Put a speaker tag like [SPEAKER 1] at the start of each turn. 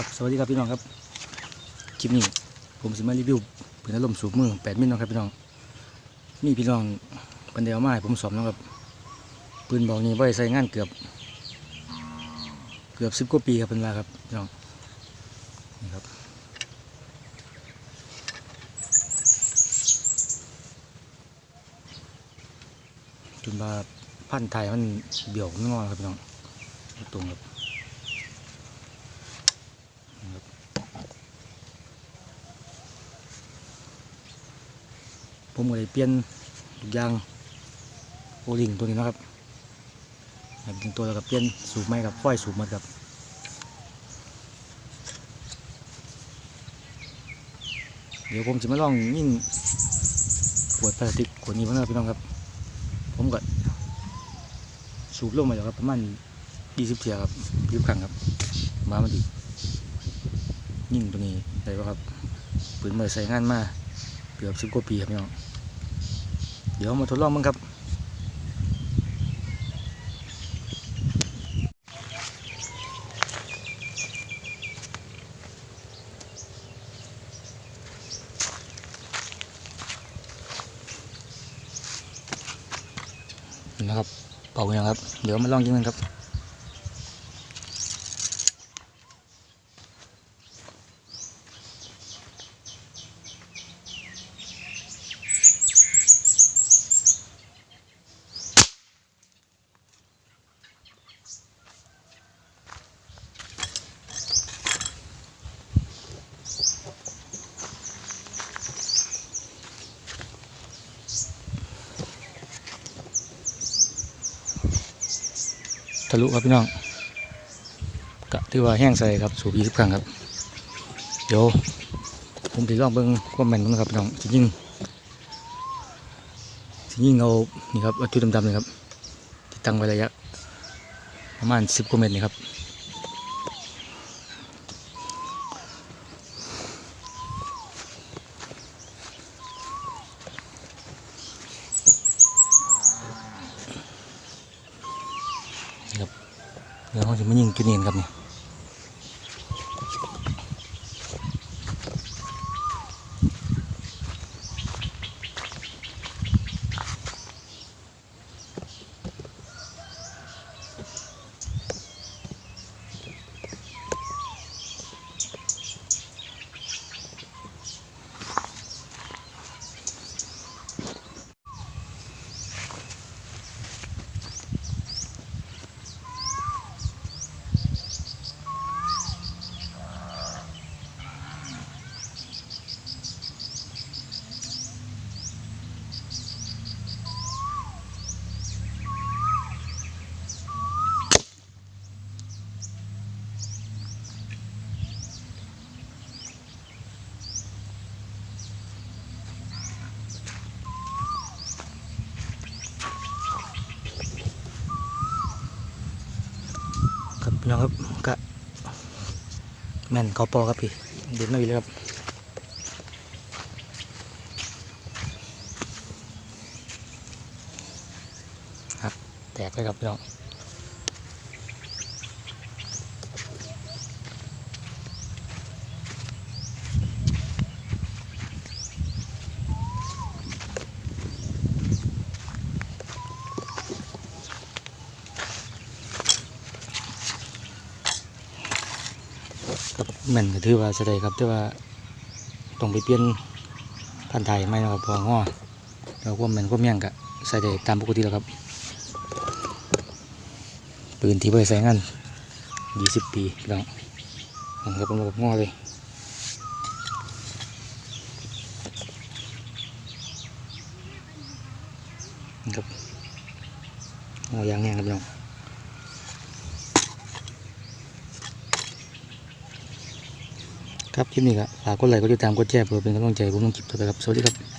[SPEAKER 1] ครับสวัสดีครับพี่น้องครับคลิปนี้ผมสิมารีวิวปืนอารมณ์สูบมือ8มิลเนาะครับพี่น้องมีพี่น้องปันเดียวมาให้ผมสอบนะครับปืนบอกนี้ไว้ใส่งานเกือบ เกือบสิบกว่าปีครับเป็นว่าครับพี่น้องนี่ครับจนว่าพันธ์ไทยมันเบี่ยวงอครับพี่น้องตรงครับ ผมก็เลยเปลี่ยนทุกอย่างโอลิงตัวนี้นะครับแบบตัวแล้วก็เปลี่ยนสูบไม้กับฝ้อยสูบหมันครับเดี๋ยวผมจะมาลองยิ่งขวดพลาสติกขวดนี้บ้างนะครับพี่น้องครับ ผมก็สูบลงมาแล้วครับประมาณ20เทียครับยิบครั้งครับ มามันดียิ่งตัวนี้ได้ป่ะครับปืนมาใส่งานมาเกือบสิบกว่าปีครับพี่น้อง เดี๋ยวมาทดลองมั้งครับ นะครับเป่าอย่างครับ เดี๋ยวมาลองยิงกันครับ ทะลุครับพี่น้องกะที่ว่าแห้งใส่ครับสูบยี่สิบครั้งครับ เดี๋ยวผมจะลองเบิ้งความแม่นมันครับพี่น้องจริงจะยิงเอานี่ครับวัตถุดำๆเลยครับที่ตั้งไว้ระยะประมาณสิบกว่าเมตรนี่ครับ เดี๋ยวเขาจะมายิงจุดนี้กันครับเนี่ย พี่น้องครับกะแม่นเขาปอครับพี่เด็ดไม่เลยครับครับ แตกเลยครับพี่น้อง แม่นก็ถือว่าสดครับแต่ว่าต้องไปเปลี่ยนพันไทยไหมนะครับเพราะงอแล้วความแม่นความยังกะใส่ได้ตามปกติแล้วครับ ปืนที่ไปใส่งาน20ปีพี่น้องนะครับผมบอกงอเลยนะครับงอยางแห้งครับพี่น้อง ครับคลิปนี้ครับฝากกดไลค์กดติดตามกดแชร์เพื่อเป็นกำลังใจผมต้องคลิปต่อไปครับ สวัสดีครับ